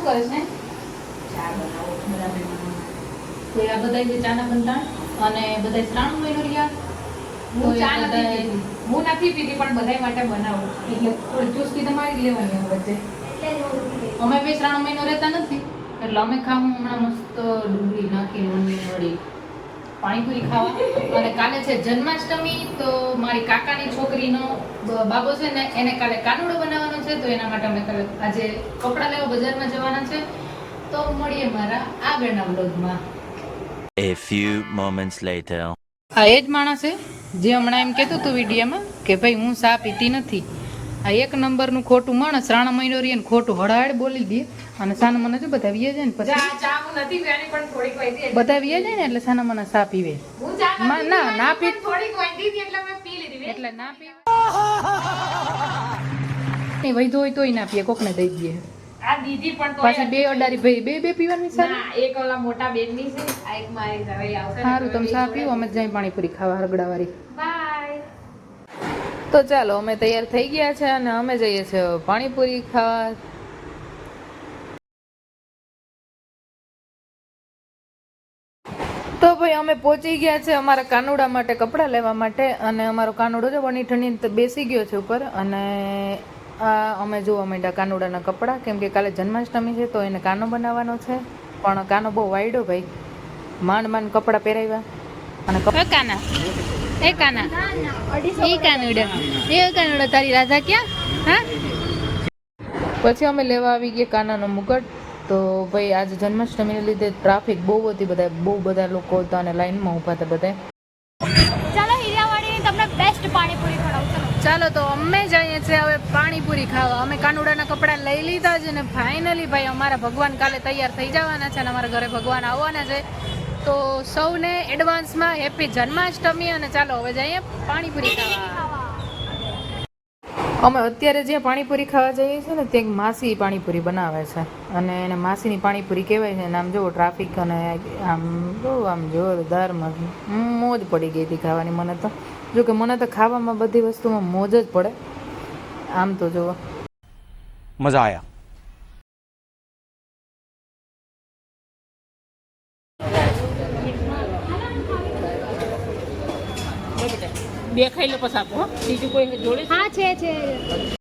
શું કરે છે? ચા બનાવો બધા મહેમાનો તો આ બધા જે ચાના બંધાણ અને બધા ત્રણ મહિનો રહ્યા હું ચા નથી હું નથી પીતી પણ બધા માટે બનાવું એટલે ચુસ્કી તમારી લેવાની વચ્ચે અમે બે ત્રણ મહિનો રહેતા નથી એટલે અમે ખાવું હમણાં મસ્ત ડુંગળી નાખી મમ્મી વળી પાણીપુરી ખાવા. અને કાલે છે જન્માષ્ટમી તો મારી કાકાની છોકરીનો બાબો છે ને એને કાલે કાનુડો બનાવવાનો છે તો એના માટે અમે કાલે આજે કપડાં લેવા બજારમાં જવાના છે. તો મળીએ મારા આગળના બ્લોગમાં A few moments later. આ એ જ માણસ છે જે હમણાં એમ કહેતું હતો વિડીયોમાં કે ભાઈ હું સા પીતી નથી. આ એક નંબરનું ખોટું માણસ રાણા મહિનો રહી ને ખોટું હળાડ બોલી દે અને સાના મને શું બધા જાય ને પછી? ચા ચા હું નથી પીવાની પણ થોડીક વધી હતી. બધા જાય ને એટલે સાના મને સા પીવે? ના, ના પી- એટલે ના પીવું. વૈધો હોય તોય ના પીએ કોકને દઈ દઈએ. આ દીદી પણ તો પાછી બે અડારી ભાઈ બે બે પીવાની ના એક ઓલા મોટા બેનની છે આ એક મારી હવે આવશે સારું તમે સા પીવો અમે જાય પાણીપુરી ખાવા હરગડાવાળી. બાય. તો ચાલો અમે તૈયાર થઈ ગયા છે અને અમે જઈએ છીએ પાણીપુરી ખાવા. તો ભાઈ અમે પહોંચી ગયા છે અમારા કાનુડા માટે કપડાં લેવા માટે અને અમારો કાનુડો છે વણી ઠણી બેસી ગયો છે ઉપર અને આ અમે જોવા માંડ્યા કાનુડાના કપડાં. કેમ કે કાલે જન્માષ્ટમી છે તો એને કાનો બનાવવાનો છે. પણ કાનો બહુ વાયડો ભાઈ. માંડ માંડ કપડાં પહેરાવ્યા અને કાના? એ કાના? એ કાનુડા. એ કાનુડા તારી રાધા ક્યાં? હા? પછી અમે લેવા આવી ગયા કાનાનો મુગટ. તો ભાઈ આજે જન્માષ્ટમીને લીધે ટ્રાફિક બહુ હતી બધા બહુ બધા લોકો હતા અને લાઈનમાં ઊભા હતા બધા ચાલો હીરાવાડીની તમને બેસ્ટ પાણીપુરી ખવડાવું. ચાલો. તો અમે જઈએ છીએ હવે પાણીપુરી ખાવા. અમે કાનુડાના કપડાં લઈ લીધા છે ને ફાઇનલી ભાઈ અમારા ભગવાન કાલે તૈયાર થઈ જવાના છે અને અમારા ઘરે ભગવાન આવવાના છે. તો સૌને એડવાન્સમાં હેપી જન્માષ્ટમી અને ચાલો હવે જઈએ પાણીપુરી ખાવા. અમે અત્યારે જ્યાં પાણીપુરી ખાવા જઈએ છીએ ને, ત્યાં માસી પાણીપુરી બનાવે છે. અને એને માસીની પાણીપુરી કહેવાય છે. અને આમ જુઓ ટ્રાફિક અને આમ બહુ આમ જોરદાર મોજ પડી ગઈ હતી ખાવાની. મને તો જો કે મને તો ખાવામાં બધી વસ્તુમાં મોજ જ પડે. આમ તો જુઓ. બે ખાઈ લો પછી આપો બીજું કોઈ જોડે હા છે છે.